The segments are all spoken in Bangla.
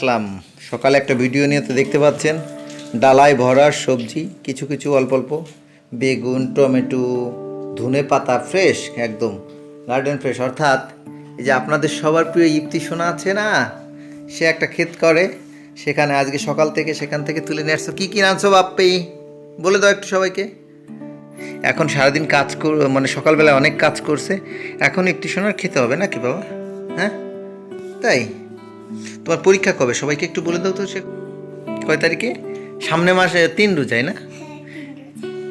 আসলাম। সকালে একটা ভিডিও নিয়ে তো দেখতে পাচ্ছেন। ডালায় ভরা সবজি, কিছু কিছু অল্প অল্প। বেগুন, টমেটো, ধনে পাতা ফ্রেশ একদম। গার্ডেন ফ্রেশ অর্থাৎ এই যে আপনাদের সবার প্রিয় ইপ্তি সোনা আছে না? সে একটা ক্ষেত করে। সেখানে আজকে সকাল থেকে সেখান থেকে তুলে নিয়ে আসছো। কী কী আনছো বাপ্পি? বলে দাও একটু সবাইকে। এখন সারাদিন কাজ কর মানে সকালবেলা অনেক কাজ করছে। এখন একটি সোনার খেতে হবে নাকি বাবা? হ্যাঁ? তাই? তোমার পরীক্ষা কবে? সবাইকে একটু বলে দাও তো সে কয় তারিখে? সামনে মাসে তিন রোজায় না?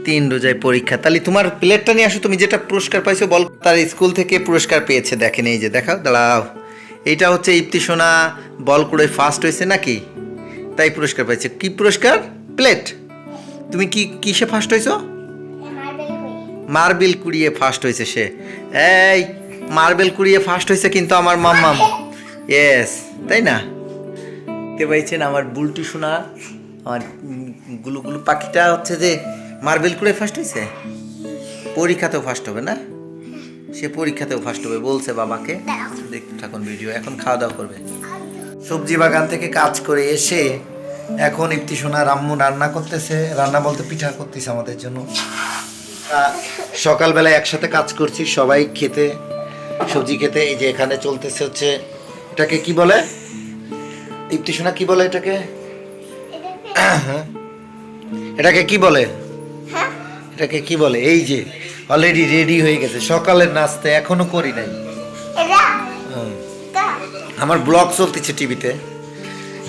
তিন রোজায় পরীক্ষা। তাহলে তোমার প্লেটটা নিয়ে আসো, তুমি যেটা পুরস্কার পাইছো বল, তার স্কুল থেকে পুরস্কার পেয়েছে, দেখেন এই যে, দেখাও, দাঁড়াও। এইটা হচ্ছে ইপ্তি সোনা বল করে ফার্স্ট হয়েছে নাকি? তাই পুরস্কার পাইছে। কি পুরস্কার? প্লেট। তুমি কি, কিসে ফার্স্ট হয়েছো? মার্বেল কুড়িয়ে ফার্স্ট হয়েছে সে। এই, মার্বেল কুড়িয়ে ফার্স্ট হয়েছে কিন্তু আমার মাম্মাম। ইয়েস তাই না? দেখতে পাইছেন আমার বুলটু সোনা আমার উম, গুলু গুলু পাখিটা হচ্ছে যে মার্বেল করে ফার্স্ট হয়েছে পরীক্ষাতেও ফার্স্ট হবে না? সে পরীক্ষাতেও ফার্স্ট হবে বলছে বাবাকে। দেখতে থাকুন ভিডিও এখন খাওয়া দাওয়া করবে। সবজি বাগান থেকে কাজ করে এসে এখন ইপ্তি সোনা রাম্মু রান্না করতেছে। রান্না বলতে পিঠা করতেছে আমাদের জন্য। আহ, সকালবেলা একসাথে কাজ করছি সবাই খেতে সবজি খেতে এই যে এখানে চলতেছে হচ্ছে এটাকে কি বলে? ইপ্তি সোনা কি বলে এটাকে? হ্যাঁ? এটাকে কি বলে? এটাকে কি বলে? এই যে অলরেডি রেডি হয়ে গেছে। সকালের নাস্তা এখনও করি নাই। হুম। আমার ব্লগ চলতেছে টিভিতে।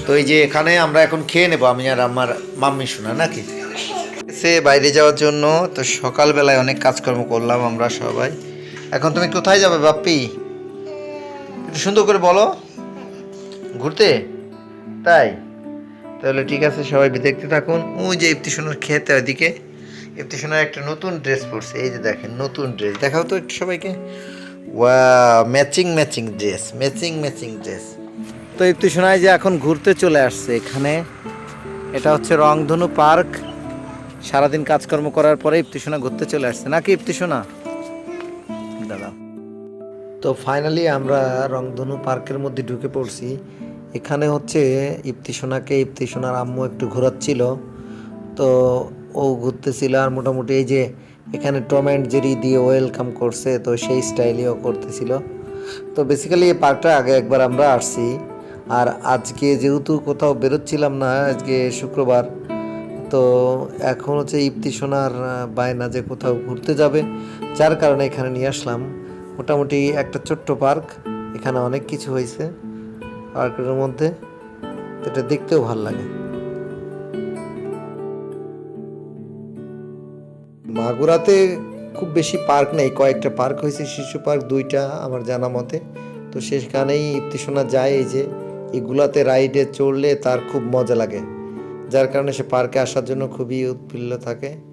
তো এই যে এখানে আমরা এখন খেয়ে নেব, আমি আর আমার মাম্মি শোনা নাকি? সে বাইরে যাওয়ার জন্য, তো সকালবেলায় অনেক কাজকর্ম করলাম আমরা সবাই। এখন তুমি কোথায় যাবে, বাপ্পি? একটু সুন্দর করে বলো। ঘুরতে? তাই? তাহলে ঠিক আছে, সবাই দেখতে থাকুন। ওই যে ইফতিসোনার খেতে ওইদিকে ইফতিসোনার একটা নতুন ড্রেস পরছে। এই যে দেখেন, নতুন ড্রেস। দেখাও তো একটু সবাইকে। ওয়া matching matching dress, matching matching dress. তো ইফতিসোনায় যে এখন ঘুরতে চলে আসছে এখানে। এটা হচ্ছে রংধনু পার্ক। সারাদিন কাজকর্ম করার পরে ইফতিসোনা ঘুরতে চলে আসছে। নাকি ইফতিসোনা দাদা তো ফাইনালি আমরা রংধনু পার্কের মধ্যে ঢুকে পড়ছি। এখানে হচ্ছে ইফতিসোনাকে ইফতিসোনার আম্মু একটু ঘোরাচ্ছিল। তো ও ঘুরতেছিল আর মোটামুটি এই যে এখানে টম অ্যান্ড জেরি দিয়ে ওয়েলকাম করছে, তো সেই স্টাইলেও করতেছিল। তো বেসিক্যালি এই পার্কটা আগে একবার আমরা আসছি। আর আজকে যেহেতু কোথাও বেরোচ্ছিলাম না, আজকে শুক্রবার, তো এখন হচ্ছে ইপ্তি সোনার বায়না যে কোথাও ঘুরতে যাবে, যার কারণে এখানে নিয়ে আসলাম। মোটামুটি একটা ছোট্ট পার্ক, এখানে অনেক কিছু হয়েছে পার্কের মধ্যে, এটা দেখতেও ভালো লাগে। মাগুরাতে খুব বেশি পার্ক নেই, কয়েকটা পার্ক হয়েছে, শিশু পার্ক দুইটা আমার জানা মতে। তো সেখানেই ইপ্তিসোনা যায় এই যে, এগুলাতে রাইডে চড়লে তার খুব মজা লাগে। যার কারণে সে পার্কে আসার জন্য খুবই উৎফুল্ল থাকে।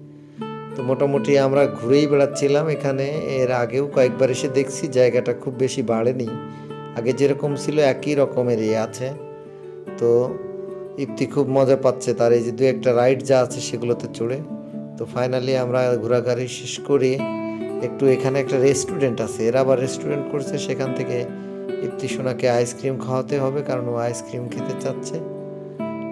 তো মোটামুটি আমরা ঘুরেই বেড়াচ্ছিলাম এখানে। এর আগেও কয়েকবার এসে দেখছি জায়গাটা খুব বেশি বাড়েনি। আগে যেরকম ছিল একই রকমেরই আছে। তো ইপ্তি খুব মজা পাচ্ছে তার। এই যে দু একটা রাইড যা আছে সেগুলোতে চড়ে। তো ফাইনালি আমরা ঘোরাঘুরি শেষ করে। একটু এখানে একটা রেস্টুরেন্ট আছে। এরা আবার রেস্টুরেন্ট করছে সেখান থেকে ইপ্তি সোনাকে আইসক্রিম খাওয়াতে হবে কারণ ও আইসক্রিম খেতে চাচ্ছে।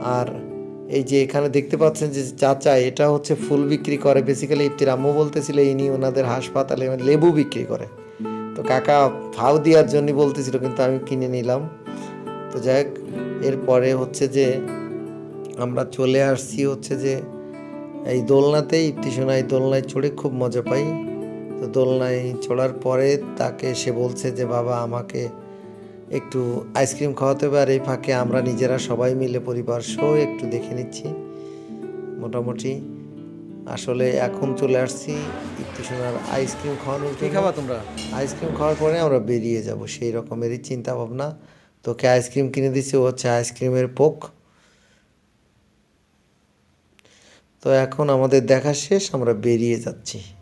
আর এই যে এখানে দেখতে পাচ্ছেন যে চাচা, এটা হচ্ছে ফুল বিক্রি করে। বেসিক্যালি ইফতির আম্মু বলতেছিল, ইনি ওনাদের হাসপাতালে লেবু বিক্রি করে। তো কাকা ফাউ দেওয়ার জন্য বলতেছিল, কিন্তু আমি কিনে নিলাম। তো যাই হোক, এরপরে হচ্ছে যে আমরা চলে আসছি হচ্ছে যে এই দোলনাতেই ইফতিসোনা এই দোলনায় চড়ে খুব মজা পাই। তো দোলনায় চড়ার পরে তাকে সে বলছে যে, বাবা, আমাকে একটু আইসক্রিম খাওয়াতে হবে আর এই ফাঁকে আমরা নিজেরা সবাই মিলে পরিবার শো একটু দেখে নিচ্ছি। মোটামুটি আসলে এখন চলে আসছি ইফতিসোনার আইসক্রিম খাওয়ানোর কি জন্য। খাবা তোমরা? আইসক্রিম খাওয়ার পরে আমরা বেরিয়ে যাব সেই রকমেরই চিন্তা ভাবনা তোকে আইসক্রিম কিনে দিচ্ছি ও হচ্ছে আইসক্রিমের পোক। তো এখন আমাদের দেখা শেষ আমরা বেরিয়ে যাচ্ছি।